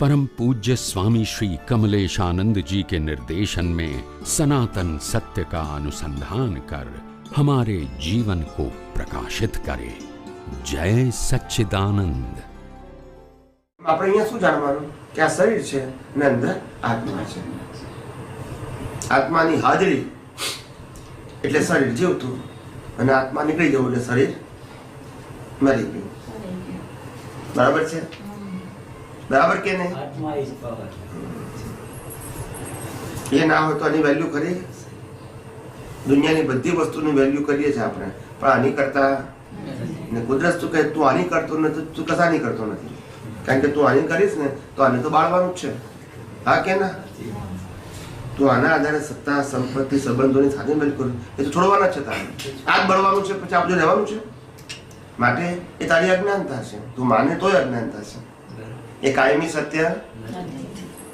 परम पूज्य स्वामी श्री कमलेशानंद जी के निर्देशन में सनातन सत्य का अनुसंधान कर हमारे जीवन को प्रकाशित करे जय सच्चिदानंद આપણે અહીંયા શું જાણવાનું કે આ શરીર છે ને અંદર આત્મા છે આત્માની હાજરી એટલે શરીર જીવતું અને આત્મા નીકળી જવું એટલે શરીર મરી ગયું બરાબર છે બરાબર કે નહીં? એ ના હોય તો આની વેલ્યુ ખરી? દુનિયાની બધી વસ્તુની વેલ્યુ કરીએ છીએ આપણે. પણ આની કરતા ને કુદરત શું કહે? તું આની કરતો નથી તું કશાની કરતો નથી. કારણ કે તું આની કરીશ ને તો આને તો બાળવાનું જ છે. હા કે ના? તું આના આધારે સત્તા સંપત્તિ સંબંધોની સાથે મેળ કરું. એ તો છોડવાના છે તારે. આ જ બળવાનું છે પછી આપણે રહેવાનું છે? માટે એ તારી અજ્ઞાનતા છે. તું માને તોય અજ્ઞાનતા છે. એ કાયમી સત્ય?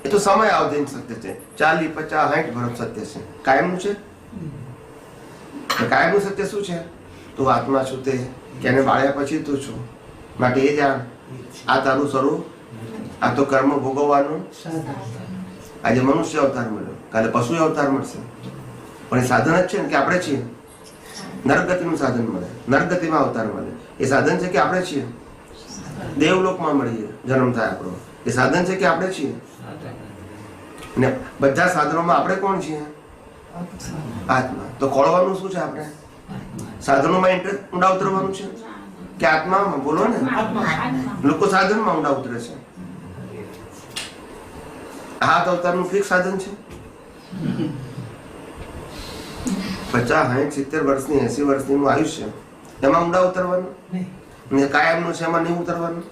એ તો સમય આવધીન સત્ય છે. ચાલી પચાસ સાઠ વર્ષ સત્ય છે. કાયમનું છે? કાયમનું સત્ય શું છે? તું આત્મા છું તે. કે બાળ્યા પછી તું છું. માટે એ જાણ આ તારું સ્વરૂપ? આ તો કર્મ ભોગવવાનું? આજે મનુષ્ય અવતાર મળ્યો. કાલે પશુ અવતાર મળશે. પણ એ સાધન જ છે ને કે આપણે છીએ? નરગતિનું સાધન મળે. નરગતિમાં અવતાર મળે. એ સાધન છે કે આપણે છીએ? દેવલોકમાં મળીએ જન્મ થાય આપણો. એ સાધન છે કે આપણે છીએ? ને બધા સાધનોમાં આપણે કોણ છીએ? આત્મા. તો ખોળવાનું શું છે આપણે? સાધનોમાં ઇન્ટરેસ્ટ ઊંડા ઉતરવાનું છે? કે આત્મામાં? બોલો ને. લોકો સાધનમાં ઊંડા ઉતરે છે. હાથ અવતારનું ફિક્સ સાધન છે. પચાસ સાઠ સિત્તેર વર્ષની, એસી વર્ષની આયુષ્ય. એમાં ઊંડા ઉતરવાનું? ને કાયમનું છે એમાં નહીં ઉતરવાનું?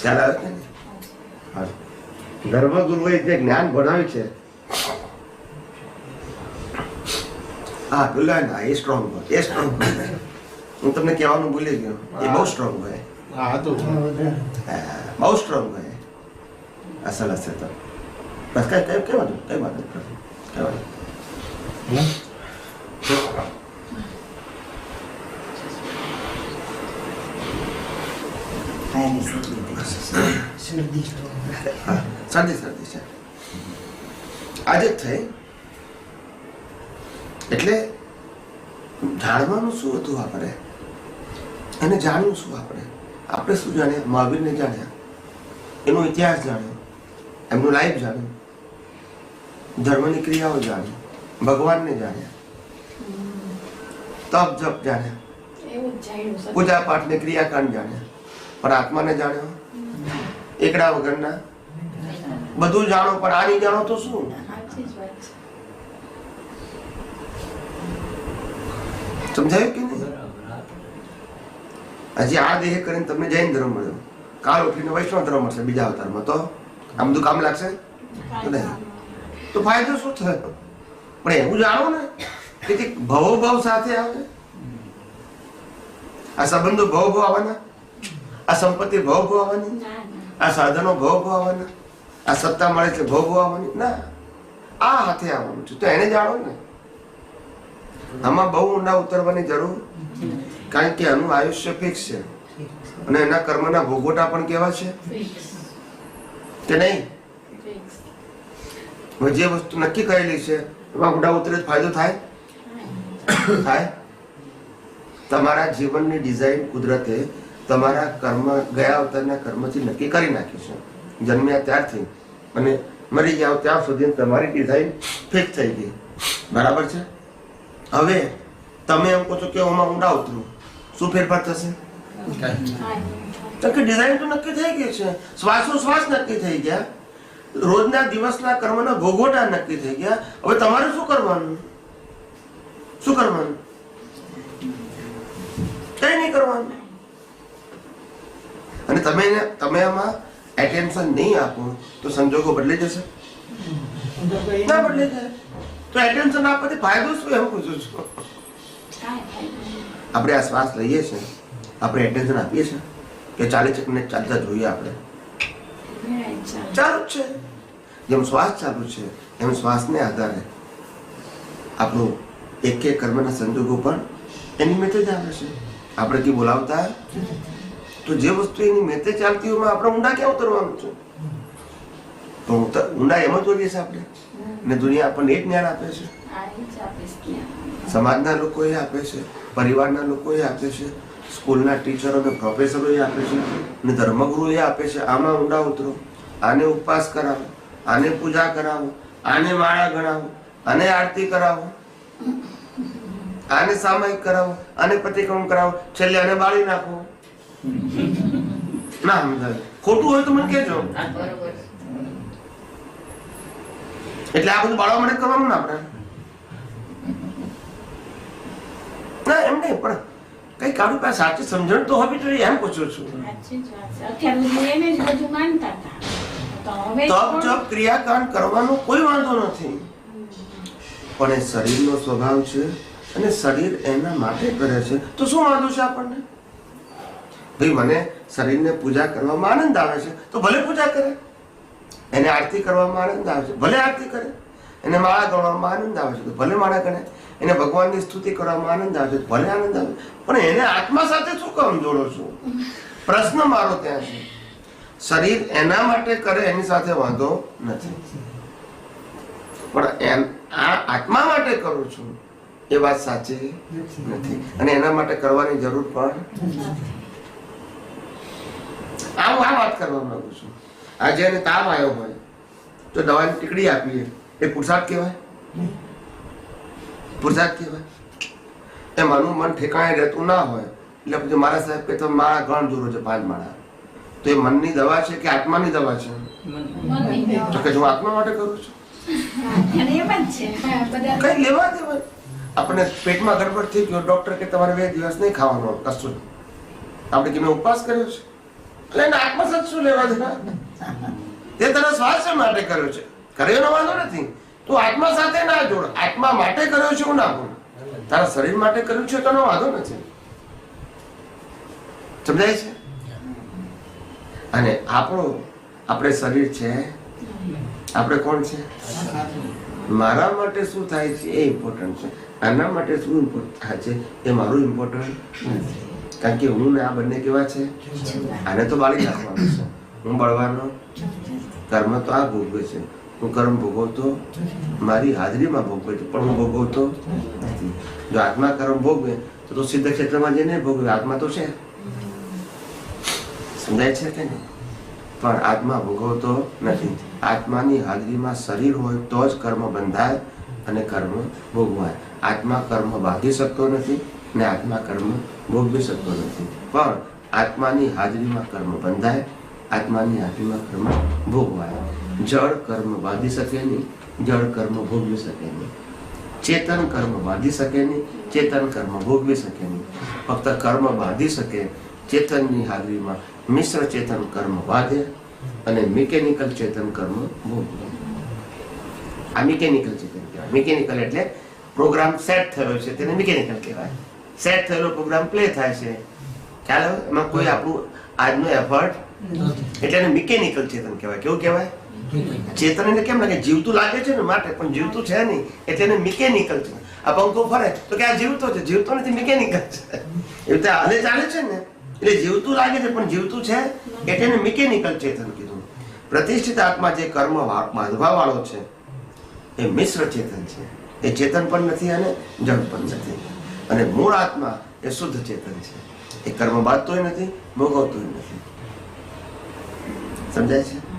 ખ્યાલ આવે? છે ને? હા. ધર્મગુરુએ જે જ્ઞાન ભણાવ્યું છે હા પેલા ના એ સ્ટ્રોંગ હોય એ સ્ટ્રોંગ હોય. હું તમને કહેવાનું ભૂલી ગયો. એ બહુ સ્ટ્રોંગ હોય. હા તો. હા, બહુ સ્ટ્રોંગ હોય. અસલ હશે તો. બસ કઈ કઈ કઈ વાંધો કઈ વાંધો નહીં. હા, શરદી શરદી છે આજે જ થઈ. એટલે જાણવાનું શું હતું આપણે? અને જાણ્યું શું આપણે? આપણે શું જાણ્યા? મહાવીરને જાણ્યા. એનો ઇતિહાસ જાણ્યો. એમનું લાઈફ જાણ્યું. ધર્મની ક્રિયાઓ જાણી ભગવાનને જાણ્યા. તપ જપ જાણ્યા. પૂજા પાઠ ને ક્રિયાકાંડ જાણ્યા. પણ આત્માને જાણ્યો. એકડા વગરના? બધું જાણો પણ આ નહીં જાણો તો શું. સમજાયું કે નહીં? હજી આ દેહ કરીને તમને જૈન ધર્મ મળ્યો. કાલ ઉઠીને વૈષ્ણવ ધર્મ મળશે બીજા અવતારમાં. તો આ બધું કામ લાગશે? તો નહીં. તો ફાયદો શું થયો? પણ એવું જાણો ને કે ભવો ભાવ સાથે આવે. આ સંબંધો ભવ ભાવ આવવાના? આ સંપત્તિ ભવ ભાવ આવવાની આ સાધનો ભોગવવાના આ સત્તા મળે એટલે ભોગવવાની ના આ હાથે આવવાનું છે. તો એને જાણો ને. આમાં બહુ ઊંડા ઉતરવાની જરૂર કારણ કે આનું આયુષ્ય ફિક્સ છે. અને એના કર્મના ભોગવટા પણ કેવા છે? કે નહીં? જે વસ્તુ નક્કી કરેલી છે એમાં ઊંડા ઉતરે ફાયદો થાય? થાય. તમારા જીવનની ડિઝાઇન કુદરતે તમારા કર્મ ગયા અવતારના કર્મથી નક્કી કરી નાખ્યું છે. જન્મ્યા ત્યારથી. અને મરી જાઓ ત્યાં સુધી તમારી ડિઝાઇન ફિક્સ થઈ ગઈ. બરાબર છે? હવે તમે એમ કહો છો કે હું ઊંડા ઉતરું. શું ફેરફાર થશે? કે ડિઝાઇન તો નક્કી થઈ ગઈ છે. શ્વાસો શ્વાસ નક્કી થઈ ગયા. રોજના દિવસના કર્મના ભોગવટા નક્કી થઈ ગયા. હવે તમારે શું કરવાનું? શું કરવાનું? કઈ નહીં કરવાનું. અને તમે તમે આમાં એટેન્શન નહીં આપો, તો સંજોગો બદલી જશે. ના બદલાઈ જાય. તો એટેન્શન આપવાથી ફાયદો શું એમ પૂછું છું. આપણે આ શ્વાસ લઈએ છીએ. આપણે એટેન્શન આપીએ છીએ કે ચાલી ચકને ચાલતા જોઈએ આપણે. ચાલે. છે. જેમ શ્વાસ ચાલુ છે, એમ શ્વાસને આધારે આપણું એક એક કર્મના સંજોગો પણ એની મેતે જ આવે છે. આપણે કઈ બોલાવતા તો જે વસ્તુ એની મેતે ચાલતી હોય આપણે ઊંડા ક્યાં ઉતરવાનું છે? તો ઊંડા એમ જ હોઈએ છીએ આપણે. ને દુનિયા આપણને એ જ્ઞાન આપે છે. સમાજના લોકો એ આપે છે પરિવારના લોકો એ આપે છે સ્કૂલના ટીચરો અને પ્રોફેસરો એ આપે છે ને ધર્મગુરુ એ આપે છે. આમાં ઊંડા ઉતરો. આને ઉપવાસ કરાવો આને પૂજા કરાવો આને માળા ગણાવો આને આરતી કરાવો આને સામાયિક કરાવો આને પ્રતિક્રમ કરાવો. છેલ્લે આને બાળી નાખો. ના સમજાય ખોટું હોય તો મને કહેજો. એટલે આ બધું બાળવા માટે કરવાનું ને આપણે? ના એમ નહીં પણ કઈ કાઢું પાસે સાચી સમજણ તો હોવી જોઈએ એમ પૂછું છું. તપ જપ ક્રિયાકાંડ કરવાનો કોઈ વાંધો નથી. પણ એ શરીરનો સ્વભાવ છે અને શરીર એના માટે કરે છે. તો શું વાંધો છે આપણને? મને શરીરને પૂજા કરવામાં આનંદ આવે છે. તો ભલે પૂજા કરે. એને આરતી કરવામાં આનંદ આવે છે. ભલે આરતી કરે. એને માળા ગણવામાં આનંદ આવે છે. તો ભલે માળા ગણે. એને ભગવાનની સ્તુતિ કરવામાં આનંદ આવે છે. ભલે આનંદ આવે. પણ એને આત્મા સાથે શું કામ જોડો છો? પ્રશ્ન મારો ત્યાં છે. શરીર એના માટે કરે એની સાથે વાંધો નથી. પણ એમ આ આત્મા માટે કરું છું એ વાત સાચી નથી. અને એના માટે કરવાની જરૂર પણ આ આ વાત કરવા માંગુ છું. આજે એને તાવ આવ્યો હોય તો દવાની ટીકડી આપીએ. એ પુરસાદ કહેવાય? પુરસાદ કહેવાય? એ મારું મન ઠેકાણે રહેતું ના હોય, એટલે પછી મારા સાહેબ કે તમે મારા ગણ જોરો છે, પાંચ માળા. તો એ મનની દવા છે કે આત્માની દવા છે? તો કે હું આત્મા માટે કરું છું? કઈ લેવા આપણે પેટમાં ગડબડ થઈ ગયો, ડોક્ટર કે તમારે બે દિવસ નહીં ખાવાનો, કશું આપણે કે મેં ઉપવાસ કર્યો છે? એટલે એને આત્મસત શું લેવા સ્વાસ્થ્ય માટે કર્યો છે. તું આત્મા સાથે આત્મા માટે કર્યો છે સમજાય છે? અને આપણો, આપણે શરીર છે? આપણે કોણ છે? મારા માટે શું થાય છે એ ઇમ્પોર્ટન્ટ છે. આના માટે શું ઇમ્પોર્ટન્ટ થાય છે એ મારું ઇમ્પોર્ટન્ટ નથી. કારણ કે હું ને આ બંને કેવા છે? આને તો બાળી નાખવાનું છે. હું બળવાનો. કર્મ તો આ ભોગવે છે. હું કર્મ ભોગવતો. મારી હાજરીમાં ભોગવે છે પણ હું ભોગવતો નથી. જો આત્મા કર્મ ભોગવે તો તો સિદ્ધ ક્ષેત્રમાં જઈને ભોગવે. આત્મા તો છે. સમજાય છે કે નહીં? પણ આત્મા ભોગવતો નથી. આત્માની હાજરીમાં શરીર હોય તો જ કર્મ બંધાય અને કર્મ ભોગવાય. આત્મા કર્મ બાંધી શકતો નથી ને આત્મા કર્મ ભોગવી શકતો નથી. પણ આત્માની હાજરીમાં કર્મ બંધાય, આત્માની હાજરીમાં કર્મ ભોગવાય. જળ કર્મ બાંધી શકે નહીં, જળ કર્મ ભોગવી શકે નહીં. ચેતન કર્મ બાંધી શકે નહીં, ચેતન કર્મ ભોગવી શકે નહીં. ફક્ત કર્મ બાંધી શકે, ચેતનની હાજરીમાં મિશ્ર ચેતન કર્મ બાંધે અને મિકેનિકલ ચેતન કર્મ ભોગવે. આ મિકેનિકલ ચેતન કહેવાય. મિકેનિકલ એટલે પ્રોગ્રામ સેટ થયો છે, તેને મિકેનિકલ કહેવાય. સેટ થયેલો પ્રોગ્રામ પ્લે થાય છે. ખ્યાલ આવે? એમાં કોઈ આપણું આજનો એફર્ટ એટલે એને મિકેનિકલ ચેતન કહેવાય. કેવું કહેવાય? ચેતન એટલે કેમ લાગે? જીવતું લાગે છે ને માટે પણ જીવતું છે નહીં. એટલે એને મિકેનિકલ છે. આ પંખો ફરે તો કે આ જીવતો છે. જીવતો નથી મિકેનિકલ છે. એ રીતે હાલે ચાલે છે ને. એટલે જીવતું લાગે છે પણ જીવતું છે. એટલે એને મિકેનિકલ ચેતન કીધું. પ્રતિષ્ઠિત આત્મા જે કર્મ બાંધવા વાળો છે એ મિશ્ર ચેતન છે. એ ચેતન પણ નથી અને જળ પણ નથી. અને મૂળ આત્મા એ શુદ્ધ ચેતન છે. એ કર્મ બાંધતોય નથી, ભોગવતોય નથી. સમજાય છે?